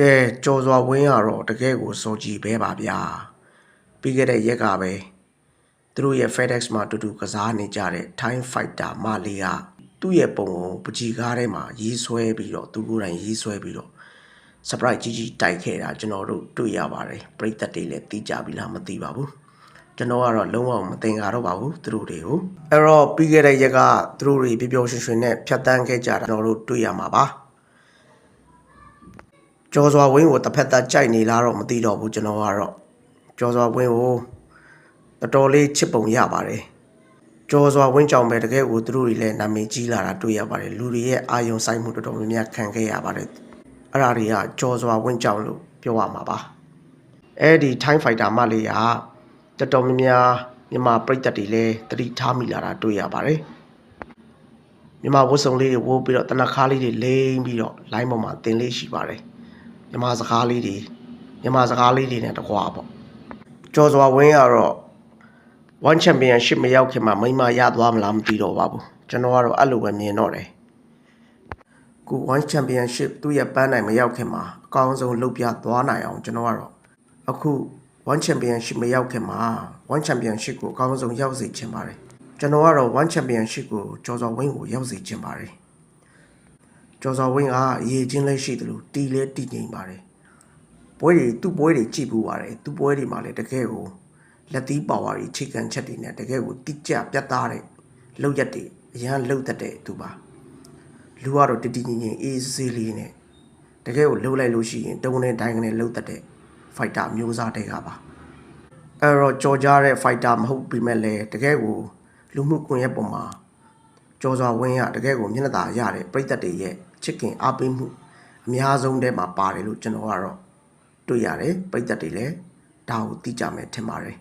ကဲကြော်စွာဝင်းကတော့တကယ်ကိုစော်ကြည့်ပဲပါဗျာပြီးခဲ့တဲ့ရက်ကပဲသူတို့ရဲ့ FedEx မှာတူတူကစားနေကြတဲ့ Time Fighter မလေးကသူ့ရဲ့ပုံကိုပကြီကားထဲမှာရေးဆွဲပြီးတော့သူကိုယ်တိုင်ရေးဆွဲပြီးတော့ surprise ကြီးကြီးတိုက်ခဲ့တာကျွန်တော်တို့တွေ့ရပါတယ်ပရိသတ်တွေလည်းသိကြပြီလားမသိပါဘူးကျွန်တော်ကတော့လုံးဝမသင်္ကာတော့ပါဘူးသူတို့တွေကိုအဲ့တော့ပြီးခဲ့တဲ့ရက်ကသူတို့တွေပျော်ပျော်ရွှင်ရွှင်နဲ့ဖြတ်တန်းခဲ့ကြတာကျွန်တော်တို့တွေ့ရမှာပါ ကျော်စွာဝင်းကိုတစ်ဖက်သက်ကြိုက်နေလားတော့မသိတော့ဘူးကျွန်တော်ကတော့ကျော်စွာဝင်းကိုတော်တော်လေးချစ်ပုံရပါတယ်ကျော်စွာဝင်းကြောင့်ပဲတကယ်ကိုသူတို့တွေလည်းနာမည်ကြီးလာတာတွေ့ရပါတယ်လူတွေရဲ့အာယုံဆိုင်မှုတော်တော်များများခံခဲ့ရပါတယ်အဲ့ဒါတွေကကျော်စွာဝင်းကြောင့်လို့ပြောရမှာပါအဲ့ဒီ Time Fighter မလေးကတော်တော်များများမြန်မာပြည်သက်တွေလည်းတတိထားမိလာတာတွေ့ရပါတယ်မြန်မာဝတ်စုံလေးတွေဝိုးပြီးတော့တနခါးလေးတွေလိမ့်ပြီးတော့ line ပေါ်မှာတင်လေးရှိပါတယ် မြန်မာစကားလေးတွေမြန်မာစကားလေးတွေနဲ့တကွာပေါ့ကျော်စွာဝင်းကတော့ one championship မရောက်ခင်မှာမိမရသွားမလားမသိတော့ပါဘူးကျွန်တော်ကတော့အဲ့လိုပဲမြင်တော့တယ်ခု one championship သူ့ရဲ့ပန်းနိုင်မရောက်ခင်မှာအကောင်းဆုံးလုပ်ပြသွားနိုင်အောင်ကျွန်တော်ကတော့အခု one championship မရောက်ခင်မှာ one championship ကိုအကောင်းဆုံးရောက်စေချင်ပါတယ်ကျွန်တော်ကတော့ one championship ကိုကျော်စွာဝင်းကိုရောက်စေချင်ပါတယ် ကျော်စော်ဝင်းကအရေးချင်းလည်းရှိတယ်လို့တီလဲတီငိမ့်ပါတယ်ပွဲတွေသူ့ပွဲတွေကြည့်ပူပါတယ်သူ့ပွဲတွေမှာလည်းတကယ်ကိုလက်သီးပါဝါတွေချိတ်ကန်ချက်တွေနဲ့တကယ်ကိုတိကျပြတ်သားတဲ့လောက်ရက်တွေအရန်လှုပ်တတ်တဲ့သူပါလူကတော့တတိငိမ့်ငိမ့်အေးဆေးလေးနဲ့တကယ်ကိုလှုပ်လိုက်လို့ရှိရင်တုံးနဲ့တိုင်းကနေလှုပ်တတ်တဲ့ဖိုက်တာမျိုးစားတွေကပါအဲ့တော့ကြော်ကြတဲ့ဖိုက်တာမဟုတ်ပြီမဲ့လည်းတကယ်ကိုလူမှုကွန်ရက်ပေါ်မှာကျော်စွာဝင်းရတကယ်ကိုမျက်နှာသာရတဲ့ပြိသက်တွေရဲ့ ချစ်ခင်အားပေးမှုအများဆုံးထဲမှာပါတယ်လို့ကျွန်တော်ကတော့တွေ့ရတယ်ပြိသက်တွေလည်းဒါကိုသိကြမယ်ထင်ပါတယ်